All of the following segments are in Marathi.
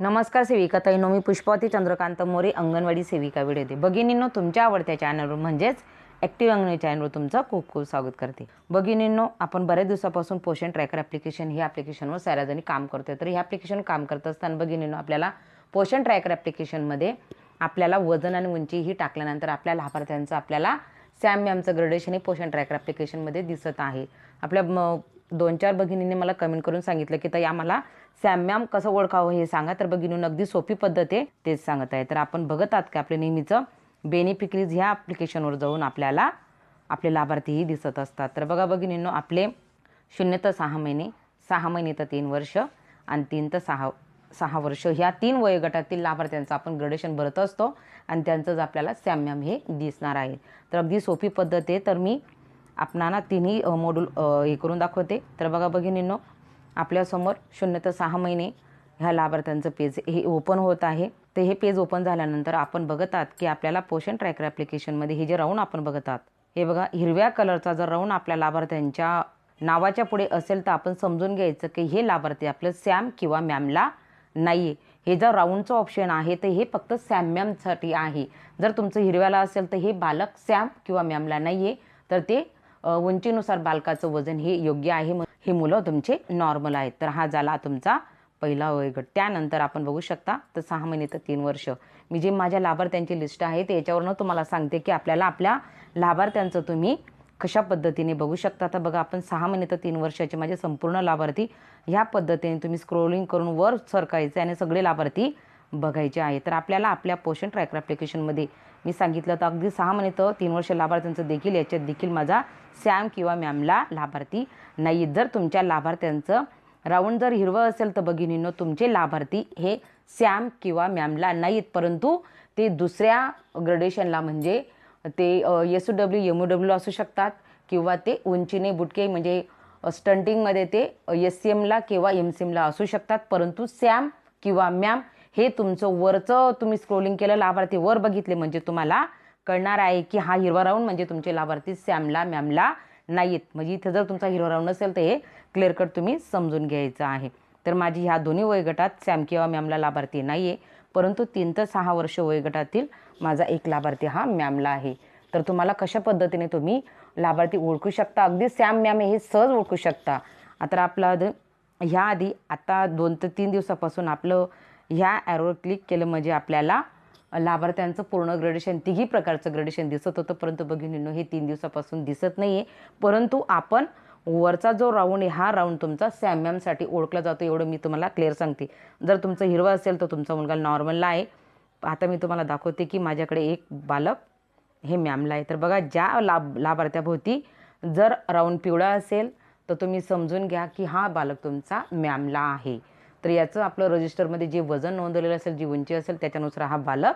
नमस्कार सेविका ताईनो मी पुष्पावती चंद्रकांत मोरे अंगणवाडी सेविका वेळ भगिनींनो तुमच्या आवडत्या चॅनलवर म्हणजेच ॲक्टिव्ह अंगणवाडी चॅनलवर तुमचं खूप खूप स्वागत करते. भगिनींनो आपण बऱ्याच दिवसापासून पोषण ट्रॅकर ॲप्लिकेशन ही ॲप्लिकेशनवर साऱ्या काम काम आहे तर हे ॲप्लिकेशन काम करत असताना भगिनींनो आपल्याला पोषण ट्रॅकर ॲप्लिकेशनमध्ये आपल्याला वजन आणि उंची ही टाकल्यानंतर आपल्या लाभार्थ्यांचं आपल्याला सॅम मॅमचं ग्रेडेशन हे पोषण ट्रॅकर ॲप्लिकेशनमध्ये दिसत आहे. आपल्या दोन चार भगिनींनी मला कमेंट करून सांगितलं की ताई आम्हाला सॅम्याम कसं ओळखावं हे सांगा. तर भगिनीनं अगदी सोपी पद्धत आहे तेच सांगत आहे. तर आपण बघत आहात की आपले नेहमीचं बेनिफिकरीज ह्या ॲप्लिकेशनवर जाऊन आपल्याला आपले लाभार्थीही दिसत असतात. तर बघा भगिनींनो आपले शून्य तर सहा महिने सहा महिने तर तीन वर्ष आणि तीन तर सहा सहा वर्ष ह्या तीन वयोगटातील लाभार्थ्यांचं आपण ग्रेडेशन भरत असतो आणि त्यांचंच आपल्याला सॅम्याम हे दिसणार आहे. तर अगदी सोपी पद्धत आहे. तर मी आपणाला तिन्ही मॉड्यूल हे करून दाखवते. तर बघा भगिनींनो आपल्यासमोर शून्य तर सहा महिने ह्या लाभार्थ्यांचं पेज हे ओपन होत आहे. तर हे पेज ओपन झाल्यानंतर आपण बघत आहात की आपल्याला पोषण ट्रॅकर ॲप्लिकेशनमध्ये हे जे राऊंड आपण बघत आहात हे बघा हिरव्या कलरचा जर राऊंड आपल्या लाभार्थ्यांच्या नावाच्या पुढे असेल तर आपण समजून घ्यायचं की हे लाभार्थी आपलं सॅम किंवा मॅमला नाही आहे हे जर राऊंडचं ऑप्शन आहे तर हे फक्त सॅम मॅमसाठी आहे. जर तुमचं हिरव्याला असेल तर हे बालक सॅम किंवा मॅमला नाही आहे तर ते उंचीनुसार बालकाचं वजन हे योग्य आहे हे मुलं तुमचे नॉर्मल आहेत. तर हा झाला तुमचा पहिला वयोगट. त्यानंतर आपण बघू शकता तर सहा महिने तर तीन वर्ष. मी जे माझ्या लाभार्थ्यांची लिस्ट आहे ते याच्यावरनं तुम्हाला सांगते की आपल्याला आपल्या लाभार्थ्यांचं तुम्ही कशा पद्धतीने बघू शकता. तर बघा आपण सहा महिने तर तीन वर्षाचे माझे संपूर्ण लाभार्थी ह्या पद्धतीने तुम्ही स्क्रोलिंग करून वर सरकायचे आणि सगळे लाभार्थी बघायचे आहे तर आपल्याला आपल्या पोषण ट्रॅकर ॲप्लिकेशनमध्ये मी सांगितलं तर अगदी सहा महिने तर तीन वर्ष लाभार्थ्यांचं देखील याच्यात देखील माझा सॅम किंवा मॅमला लाभार्थी नाही जर तुमच्या लाभार्थ्यांचं राऊंड जर हिरवं असेल तर भगिनींनो तुमचे लाभार्थी हे सॅम किंवा मॅमला नाहीत. परंतु ते दुसऱ्या ग्रेडेशनला म्हणजे ते S W M O W असू शकतात किंवा ते उंचीने बुटके म्हणजे स्टंटिंगमध्ये ते एस सी एमला किंवा एम सी एमला असू शकतात. परंतु सॅम किंवा मॅम हे तुमचं वरचं तुम्ही स्क्रोलिंग केलं लाभार्थी वर बघितले म्हणजे तुम्हाला कळणार आहे की हा हिरवा राऊंड म्हणजे तुमचे लाभार्थी सॅमला मॅमला नाहीत. म्हणजे इथं जर तुमचा हिरवा राऊंड नसेल तर हे क्लिअर कट तुम्ही समजून घ्यायचं आहे. तर माझी ह्या दोन्ही वयोगटात सॅम किंवा मॅमला लाभार्थी नाही आहे परंतु तीन ते सहा वर्ष वयोगटातील माझा एक लाभार्थी हा मॅमला आहे. तर तुम्हाला कशा पद्धतीने तुम्ही लाभार्थी ओळखू शकता? अगदी सॅम मॅम हे सहज ओळखू शकता. आता आपला द- ह्या आधी आता दोन ते तीन दिवसापासून आपलं ह्या ॲरोवर क्लिक केलं म्हणजे आपल्याला लाभार्थ्यांचं पूर्ण ग्रेडेशन तिघी प्रकारचं ग्रेडेशन दिसत होतं. परंतु बघिनीनो हे तीन दिवसापासून दिसत नाही आहे परंतु आपण वरचा जो राऊंड आहे हा राऊंड तुमचा सॅमॅमसाठी ओळखला जातो. एवढं मी तुम्हाला क्लिअर सांगते. जर तुमचं हिरवं असेल तर तुमचा मुलगा नॉर्मलला आहे. आता मी तुम्हाला दाखवते की माझ्याकडे एक बालक हे मॅमला आहे. तर बघा ज्या लाभ लाभार्थ्याभोवती जर राऊंड पिवळा असेल तर तुम्ही समजून घ्या की हा बालक तुमचा मॅमला आहे. तर याचं आपलं रजिस्टरमध्ये जे वजन नोंदवलेलं असेल जी उंची असेल त्याच्यानुसार हा बालक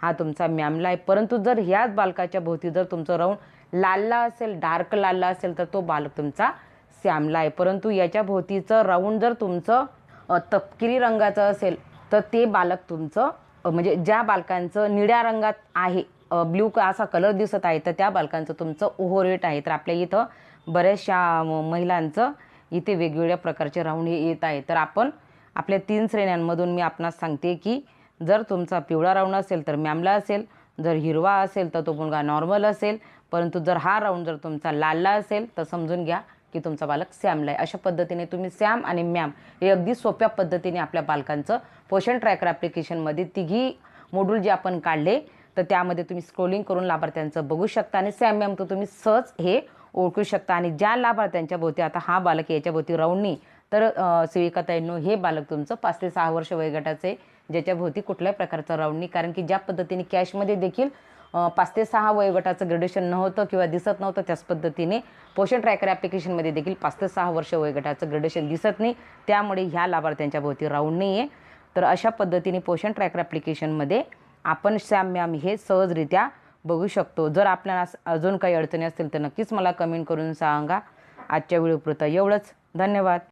हा तुमचा मॅमला आहे. परंतु जर ह्याच बालकाच्या भोवती जर तुमचं राऊंड लालला असेल डार्क लालला असेल तर तो बालक तुमचा सॅमला आहे. परंतु याच्या भोवतीचं राऊंड जर तुमचं तपकिरी रंगाचं असेल तर ते बालक तुमचं म्हणजे ज्या बालकांचं निळ्या रंगात आहे ब्ल्यू असा कलर दिसत आहे तर त्या बालकांचं तुमचं ओव्हरवेट आहे. तर आपल्या इथं बऱ्याचशा महिलांचं इथे वेगवेगळ्या प्रकारचे राऊंड हे येत आहे. तर आपण आपल्या तीन श्रेण्यांमधून मी आपणास सांगते की जर तुमचा पिवळा राऊंड असेल तर मॅमला असेल जर हिरवा असेल तर तो मुलगा नॉर्मल असेल परंतु जर हा राऊंड जर तुमचा लालला असेल तर समजून घ्या की तुमचा बालक सॅमला आहे. अशा पद्धतीने तुम्ही सॅम आणि मॅम हे अगदी सोप्या पद्धतीने आपल्या बालकांचं पोषण ट्रॅकर ॲप्लिकेशनमध्ये तिघी मोड्यूल जे आपण काढले तर त्यामध्ये तुम्ही स्क्रोलिंग करून लाभार्थ्यांचं बघू शकता आणि सॅम मॅम तर तुम्ही सहज हे ओळखू शकता. आणि ज्या लाभार्थ्यांच्या भोवती आता हा बालक याच्या भोवती राऊंडनी तर अ, सेविकाताईंनो हे बालक तुमचं पाच ते सहा वर्ष वयोगटाचे ज्याच्याभोवती कुठल्याही प्रकारचं राऊंड नाही. कारण की ज्या पद्धतीने कॅशमध्ये देखील पाच ते सहा वयोगटाचं ग्रेडेशन नव्हतं किंवा दिसत नव्हतं त्याच पद्धतीने पोषण ट्रॅकर ॲप्लिकेशनमध्ये देखील पाच ते सहा वर्ष वयोगटाचं ग्रेडेशन दिसत नाही. त्यामुळे ह्या लाभार्थ्यांच्या भोवती राऊंड नाही आहे तर अशा पद्धतीने पोषण ट्रॅकर ॲप्लिकेशनमध्ये आपण सॅम मॅम हे सहजरित्या बघू शकतो. जर आपल्याला अजून काही अडचणी असतील तर नक्कीच मला कमेंट करून सांगा. आजच्या व्हिडिओपुरतं एवढंच. धन्यवाद.